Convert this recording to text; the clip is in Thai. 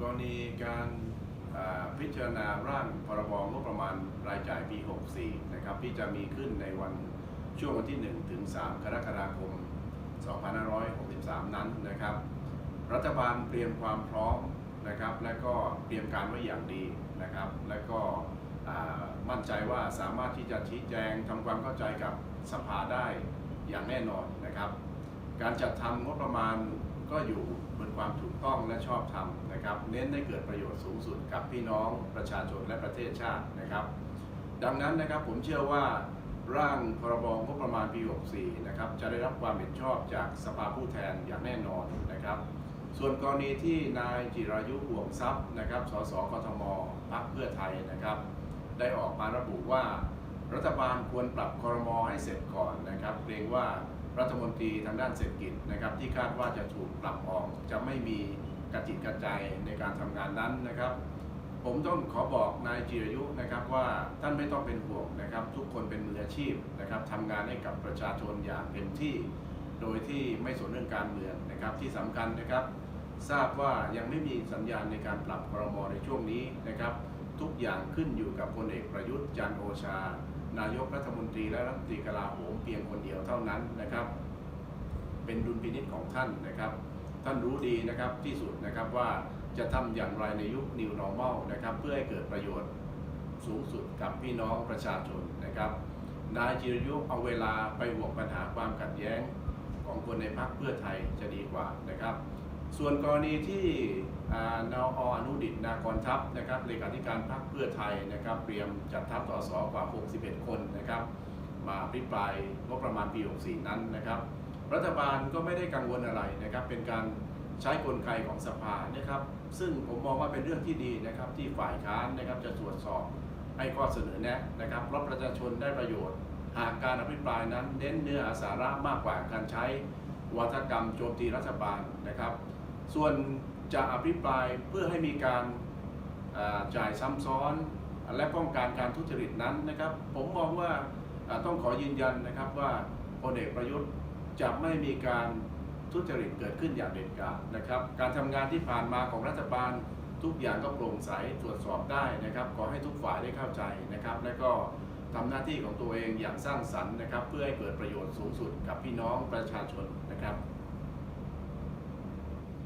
กรณีการพิจารณาร่างพรบงบประมาณรายจ่ายปี 64 นะครับที่จะมีขึ้นในวันช่วงวันที่ 1 ถึง 3 กรกฎาคม 2563 นั้นนะครับ รัฐบาลเตรียมความพร้อมนะครับ และก็เตรียมการไว้อย่างดีนะครับ และก็มั่นใจว่าสามารถที่จะชี้แจงทำความเข้าใจกับสภาได้อย่างแน่นอนนะครับ การจัดทำงบประมาณ ก็อยู่บนความถูกต้องและชอบธรรมนะครับ เน้นให้เกิดประโยชน์สูงสุดกับพี่น้องประชาชนและประเทศชาตินะครับ ดังนั้นนะครับผมเชื่อว่าร่างพรบงบประมาณปี 64 นะครับจะได้รับความเห็นชอบจากสภาผู้แทนอย่างแน่นอนนะครับ ส่วนกรณีที่นายจิรายุห่วงทรัพย์นะครับ สสกทมพรรคเพื่อไทยนะครับ ได้ออกมาระบุว่า รัฐบาลควรปรับครมให้เสร็จก่อนนะครับเกรงว่า รัฐมนตรีทางด้านเศรษฐกิจนะครับที่คาดว่าจะถูกปรับออกจะไม่มีกระจิตกระใจในการทำงานนั้นนะครับ ผมต้องขอบอกนายจิรยุนะครับว่าท่านไม่ต้องเป็นห่วงนะครับ ทุกคนเป็นมืออาชีพนะครับทำงานให้กับประชาชนอย่างเต็มที่ โดยที่ไม่สนเรื่องการเมืองนะครับที่สำคัญนะครับ ทราบว่ายังไม่มีสัญญาณในการปรับครมในช่วงนี้นะครับ ทุกอย่างขึ้นอยู่กับพลเอกประยุทธ์จันโอชา นายกรัฐมนตรีและรัฐมนตรีกลาโหมเพียงคนเดียวเท่านั้นนะครับ เป็นดุลพินิษของท่านนะครับ ท่านรู้ดีนะครับที่สุดนะครับว่าจะทำอย่างไรในยุค New Normal นะครับ เพื่อให้เกิดประโยชน์สูงสุดกับพี่น้องประชาชนนะครับ นายจิรยุเอาเวลาไปห่วงปัญหาความขัดแย้งของคนในพรรคเพื่อไทยจะดีกว่าน ส่วนกรณีที่อ่านออนุดิตนากรทัพนะครับเลขาธิการพรรคเพื่อไทยนะครับ เตรียมจัดทัพสสกว่า 61 คนนะครับ มาอภิปรายงบประมาณปี 64 นั้นนะครับ รัฐบาลก็ไม่ได้กังวลอะไรนะครับ เป็นการใช้กลไกของสภานะครับ ซึ่งผมมองว่าเป็นเรื่องที่ดีนะครับที่ฝ่ายค้านนะครับจะตรวจสอบให้ข้อเสนอแนะนะครับเพราะประชาชนได้ประโยชน์ หากการอภิปรายนั้นเน้นเนื้อสาระมากกว่าการใช้วัฒกรรมโจมตีรัฐบาลนะครับ ส่วนจะอภิปรายเพื่อให้มีการจ่ายซ้ำซ้อน และป้องกันการทุจริตนั้นนะครับ ผมมองว่าอ่าต้องขอยืนยันนะครับว่าพลเอกประยุทธ์จะไม่มีการทุจริตเกิดขึ้นอย่างเด็ดขาดนะครับ การทำงานที่ผ่านมาของรัฐบาลทุกอย่างก็โปร่งใสตรวจสอบได้นะครับ ขอให้ทุกฝ่ายได้เข้าใจนะครับ และก็ทำหน้าที่ของตัวเองอย่างสร้างสรรค์นะครับ เพื่อให้เกิดประโยชน์สูงสุดกับพี่น้องประชาชนนะครับ